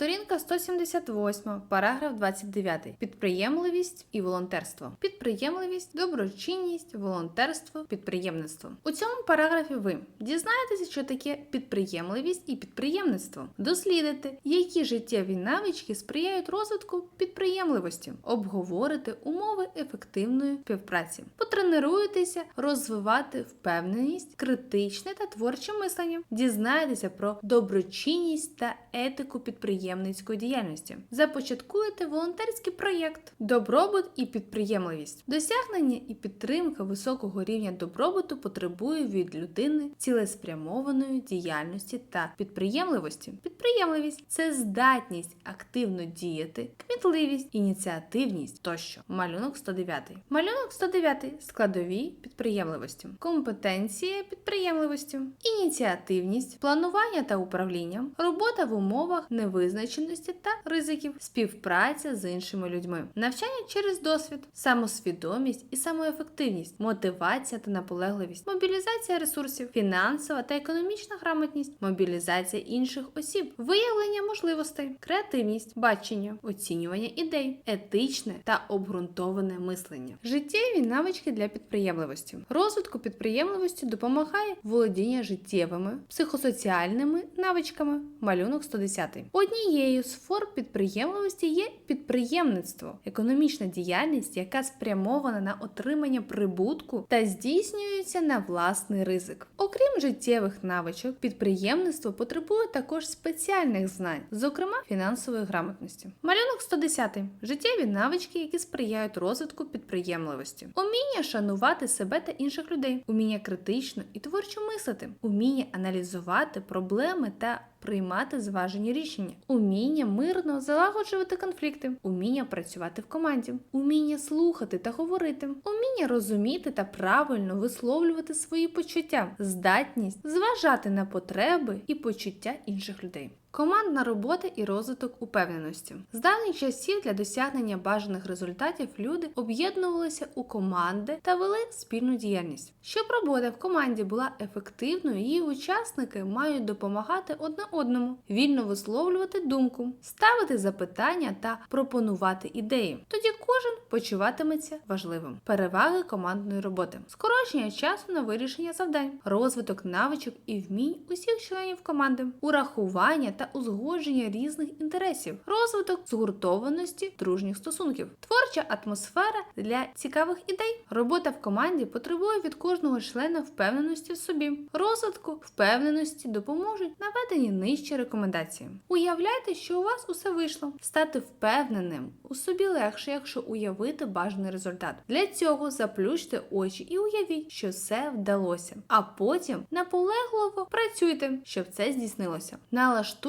Сторінка 178, параграф 29. Підприємливість і волонтерство. Підприємливість, доброчинність, волонтерство, підприємництво. У цьому параграфі ви дізнаєтеся, що таке підприємливість і підприємництво. Дослідите, які життєві навички сприяють розвитку підприємливості, обговорите умови ефективної співпраці, потренуєтеся розвивати впевненість, критичне та творче мислення, дізнаєтеся про доброчинність та етику підприємницької діяльності, започаткуєте волонтерський проєкт, добробут і підприємливість. Досягнення і підтримка високого рівня добробуту потребує від людини цілеспрямованої діяльності та підприємливості. Підприємливість це здатність активно діяти, кмітливість, ініціативність тощо. Малюнок 109. Малюнок 109. Складові підприємливості. Компетенція підприємливості, ініціативність, планування та управління, робота в умовах невизначеності та ризиків, співпраця з іншими людьми, навчання через досвід, самосвідомість і самоефективність, мотивація та наполегливість, мобілізація ресурсів, фінансова та економічна грамотність, мобілізація інших осіб, виявлення можливостей, креативність, бачення, оцінювання ідей, етичне та обґрунтоване мислення, життєві навички для підприємливості. Розвитку підприємливості допомагає володіння життєвими, психосоціальними навичками. Малюнок 110. Однією з форм підприємливості є підприємництво, економічна діяльність, яка спрямована на отримання прибутку та здійснюється на власний ризик. Окрім життєвих навичок, підприємництво потребує також спеціальних знань, зокрема фінансової грамотності. Малюнок 110. Життєві навички, які сприяють розвитку підприємливості, уміння шанувати себе та інших людей, уміння критично і творчо мислити, уміння аналізувати проблеми та приймати зважені рішення, уміння мирно залагоджувати конфлікти, уміння працювати в команді, уміння слухати та говорити, уміння розуміти та правильно висловлювати свої почуття, здатність зважати на потреби і почуття інших людей. Командна робота і розвиток упевненості з давніх часів для досягнення бажаних результатів люди об'єднувалися у команди та вели спільну діяльність. Щоб робота в команді була ефективною, її учасники мають допомагати одне одному, вільно висловлювати думку, ставити запитання та пропонувати ідеї. Тоді кожен почуватиметься важливим. Переваги командної роботи, скорочення часу на вирішення завдань, розвиток навичок і вмінь усіх членів команди, урахування та узгодження різних інтересів, розвиток згуртованості дружніх стосунків, творча атмосфера для цікавих ідей. Робота в команді потребує від кожного члена впевненості в собі. Розвитку впевненості допоможуть наведені нижчі рекомендації. Уявляйте, що у вас усе вийшло. Стати впевненим у собі легше, якщо уявити бажаний результат. Для цього заплющте очі і уявіть, що все вдалося. А потім наполегливо працюйте, щоб це здійснилося.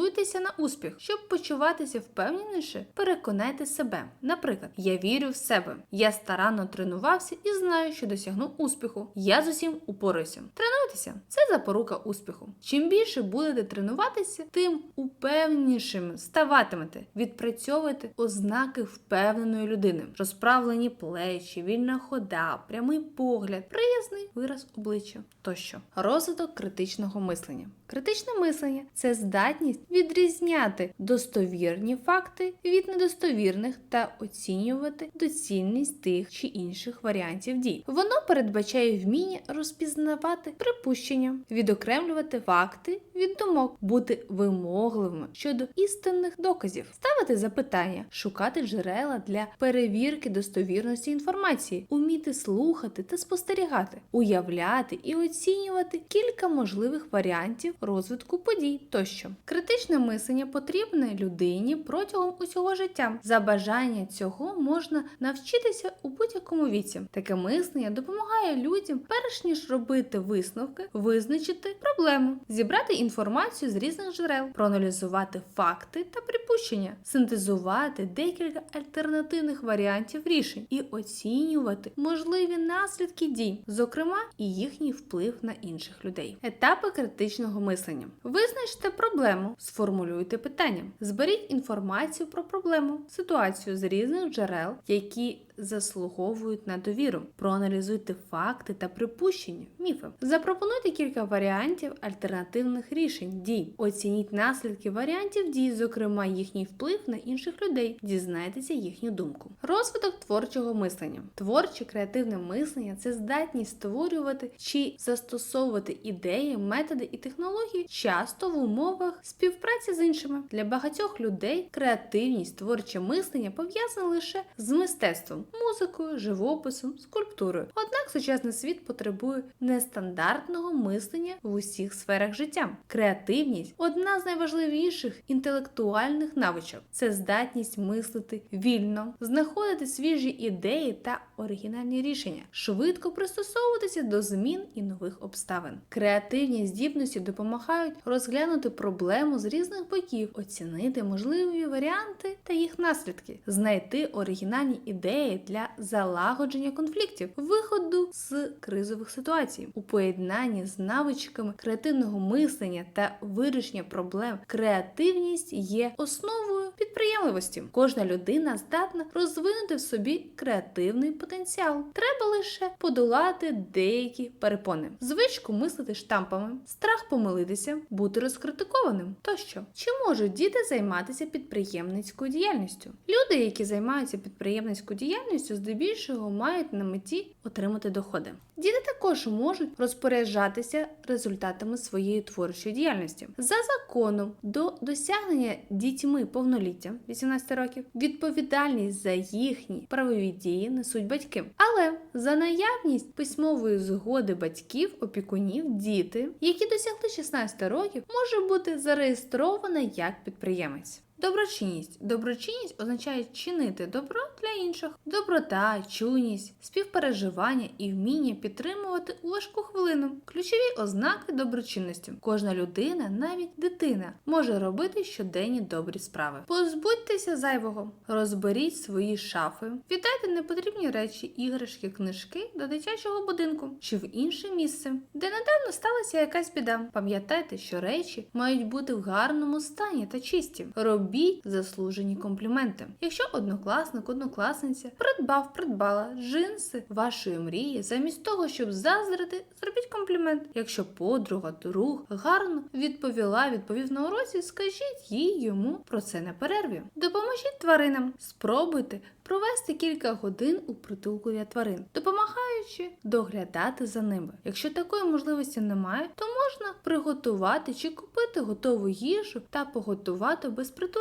Налаштуйтеся на успіх, щоб почуватися впевненіше, переконайте себе. Наприклад, я вірю в себе, я старанно тренувався і знаю, що досягну успіху. Я з усім упораюся. Тренуйтеся, це запорука успіху. Чим більше будете тренуватися, тим упевненішим ставатимете. Відпрацьовуйте ознаки впевненої людини, розправлені плечі, вільна хода, прямий погляд, приязний вираз обличчя тощо. Розвиток критичного мислення. Критичне мислення це здатність відрізняти достовірні факти від недостовірних та оцінювати доцільність тих чи інших варіантів дій. Воно передбачає вміння розпізнавати припущення, відокремлювати факти від думок, бути вимогливими щодо істинних доказів, ставити запитання, шукати джерела для перевірки достовірності інформації, уміти слухати та спостерігати, уявляти і оцінювати кілька можливих варіантів розвитку подій тощо. Критичне мислення потрібне людині протягом усього життя. За бажання цього можна навчитися у будь-якому віці. Таке мислення допомагає людям, перш ніж робити висновки, визначити проблему, зібрати інформацію з різних джерел, проаналізувати факти та припущення, синтезувати декілька альтернативних варіантів рішень і оцінювати можливі наслідки дій, зокрема і їхній вплив на інших людей. Етапи критичного мислення. Визначте проблему, сформулюйте питання, зберіть інформацію про проблему, ситуацію з різних джерел, які заслуговують на довіру. Проаналізуйте факти та припущення, міфи. Запропонуйте кілька варіантів альтернативних рішень дій. Оцініть наслідки варіантів дій, зокрема їхній вплив на інших людей. Дізнайтеся їхню думку. Розвиток творчого мислення. Творче креативне мислення це здатність створювати чи застосовувати ідеї, методи і технології часто в умовах співпраці з іншими. Для багатьох людей креативність, творче мислення пов'язане лише з мистецтвом, музикою, живописом, скульптурою. Однак сучасний світ потребує нестандартного мислення в усіх сферах життя. Креативність одна з найважливіших інтелектуальних навичок. Це здатність мислити вільно, знаходити свіжі ідеї та оригінальні рішення, швидко пристосовуватися до змін і нових обставин. Креативні здібності допомагають розглянути проблему з різних боків, оцінити можливі варіанти та їх наслідки, знайти оригінальні ідеї для залагодження конфліктів, виходу з кризових ситуацій, у поєднанні з навичками креативного мислення та вирішення проблем. Креативність є основою підприємливості. Кожна людина здатна розвинути в собі креативний потенціал. Треба лише подолати деякі перепони, звичку мислити штампами, страх помилитися, бути розкритикованим тощо. Чи можуть діти займатися підприємницькою діяльністю? Люди, які займаються підприємницькою діяльністю, здебільшого мають на меті отримати доходи. Діти також можуть розпоряджатися результатами своєї творчої діяльності за законом до досягнення дітьми повноліття 18 років. Відповідальність за їхні правові дії несуть батьки, але за наявність письмової згоди батьків, опікунів, діти, які досягли 16 років, може бути зареєстрована як підприємець. Доброчинність. Доброчинність означає чинити добро для інших. Доброта, чуйність, співпереживання і вміння підтримувати у важку хвилину. Ключові ознаки доброчинності. Кожна людина, навіть дитина, може робити щоденні добрі справи. Позбудьтеся зайвого, розберіть свої шафи, віддайте непотрібні речі, іграшки, книжки до дитячого будинку чи в інше місце, де недавно сталася якась біда. Пам'ятайте, що речі мають бути в гарному стані та чисті. Робіть заслужені компліменти. Якщо однокласник, однокласниця придбав, придбала джинси вашої мрії, замість того, щоб заздрити, зробіть комплімент. Якщо подруга, друг гарно відповіла, відповів на уроці, скажіть їй йому про це на перерві. Допоможіть тваринам, спробуйте провести кілька годин у притулку для тварин, допомагаючи доглядати за ними. Якщо такої можливості немає, то можна приготувати чи купити готову їжу та поготувати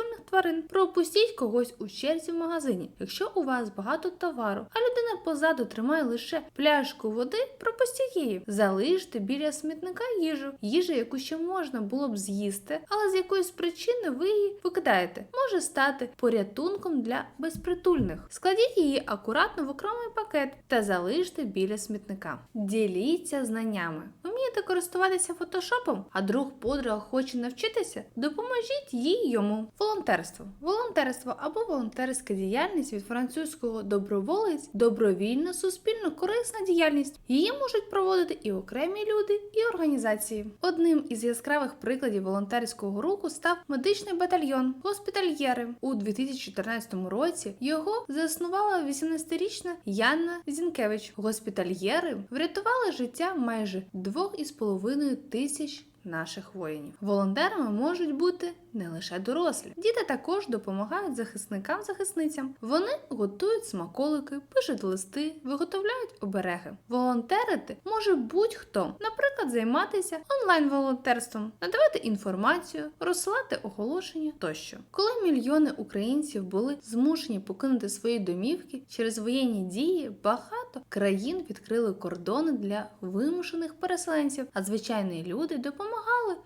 безпритульних тварин. Пропустіть когось у черзі в магазині. Якщо у вас багато товару, а людина позаду тримає лише пляшку води, пропустіть її. Залиште біля смітника їжу, їжу, яку ще можна було б з'їсти, але з якоїсь причини ви її викидаєте, може стати порятунком для безпритульних. Складіть її акуратно в окремий пакет та залиште біля смітника. Діліться знаннями. Вмієте користуватися фотошопом, а друг подруга хоче навчитися? Допоможіть їй йому. Волонтерство. Волонтерство або волонтерська діяльність від французького доброволець, добровільна, суспільно корисна діяльність. Її можуть проводити і окремі люди, і організації. Одним із яскравих прикладів волонтерського руху став медичний батальйон госпітальєри. У 2014 році його заснувала 18-річна Яна Зінкевич. Госпітальєри врятували життя майже 2,5 тисяч наших воїнів. Волонтерами можуть бути не лише дорослі. Діти також допомагають захисникам-захисницям. Вони готують смаколики, пишуть листи, виготовляють обереги. Волонтерити може будь-хто, наприклад, займатися онлайн-волонтерством, надавати інформацію, розсилати оголошення тощо. Коли мільйони українців були змушені покинути свої домівки через воєнні дії, багато країн відкрили кордони для вимушених переселенців, а звичайні люди допомагали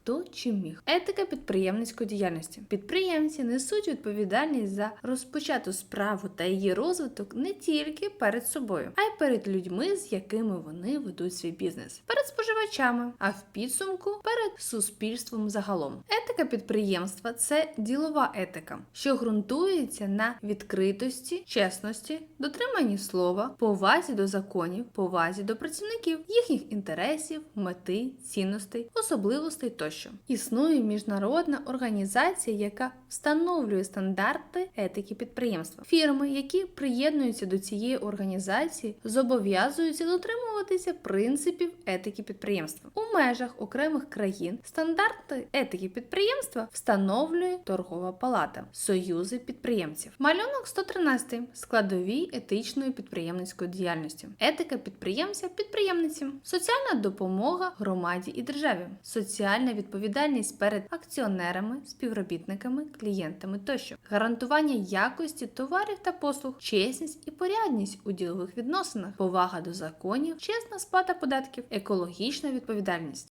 то чим міг. Етика підприємницької діяльності. Підприємці несуть відповідальність за розпочату справу та її розвиток не тільки перед собою, а й перед людьми, з якими вони ведуть свій бізнес, перед споживачами, а в підсумку перед суспільством загалом. Етика підприємства це ділова етика, що ґрунтується на відкритості, чесності, дотриманні слова, повазі до законів, повазі до працівників, їхніх інтересів, мети, цінностей, особливостей особливостей тощо. Існує міжнародна організація, яка встановлює стандарти етики підприємства. Фірми, які приєднуються до цієї організації, зобов'язуються дотримуватися принципів етики підприємства. У межах окремих країн стандарти етики підприємства встановлює торгова палата, союзи підприємців. Малюнок 113. складові етичної підприємницької діяльності. Етика підприємця підприємниці, соціальна допомога громаді і державі, соціальна відповідальність перед акціонерами, співробітниками, клієнтами тощо, гарантування якості товарів та послуг, чесність і порядність у ділових відносинах, повага до законів, чесна сплата податків, екологічна відповідальність.